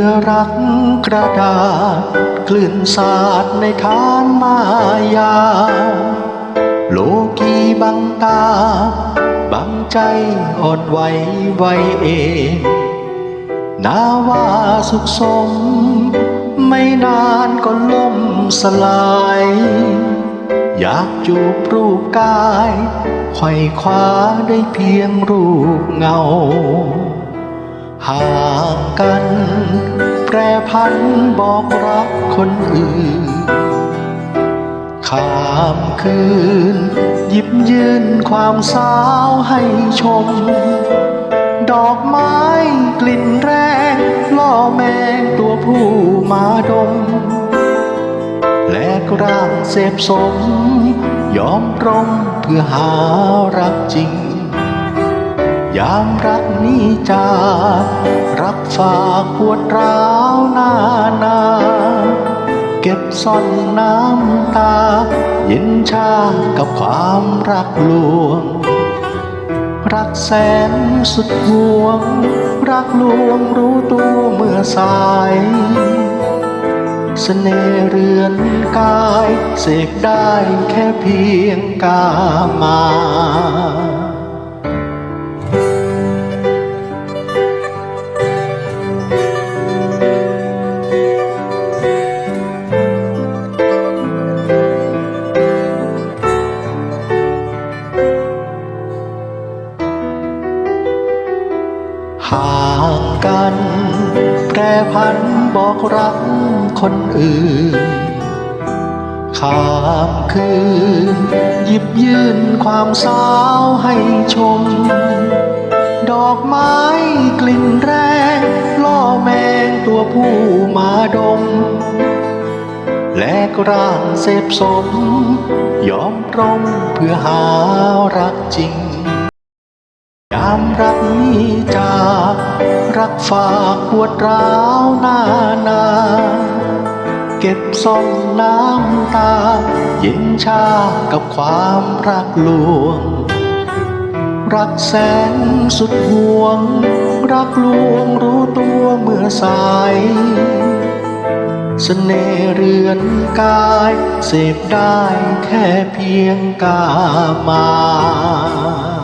เรือรักกระดาษคลื่นสาดในทานมายา โลกีบังตา บังใจอ่อนไหวไวเองนาว่าสุขสม ไม่นานก็ล่มสลาย อยากจูบรูปกายไขว่คว้าได้เพียงรูปเงา ห่างกัน แปรพันบอกรักคนอื่น ข้ามคืน หยิบยืนความสาวให้ชม ดอกไม้กลิ่นแรงล่อแมงตัวผู้มาดม และกร่างเสพสม ยอมตรงเพื่อหารักจริง ยามรักนี้จากรักฝากปวดร้าวนานา เก็บซ่อนน้ำตา เย็นชากับความรักลวง รักแสนสุดห่วง รักลวงรู้ตัวเมื่อสายเสน่ห์เรือนกาย เสกได้แค่เพียงกามา ห่างกัน แปรพันบอกรักคนอื่นข้ามคืน หยิบยื่นความสาวให้ชม ดอกไม้กลิ่นแรงล่อแมงตัวผู้มาดม และกร่างเสพสม ยอมตรงเพื่อหารักจริง ยามรักนี้จากรักฝากปวดร้าวนานา เก็บซ่อนน้ำตา เย็นชากับความรักลวง รักแสนสุดห่วง รักลวงรู้ตัวเมื่อสายเสน่ห์เรือนกาย เสพได้แค่เพียงกามา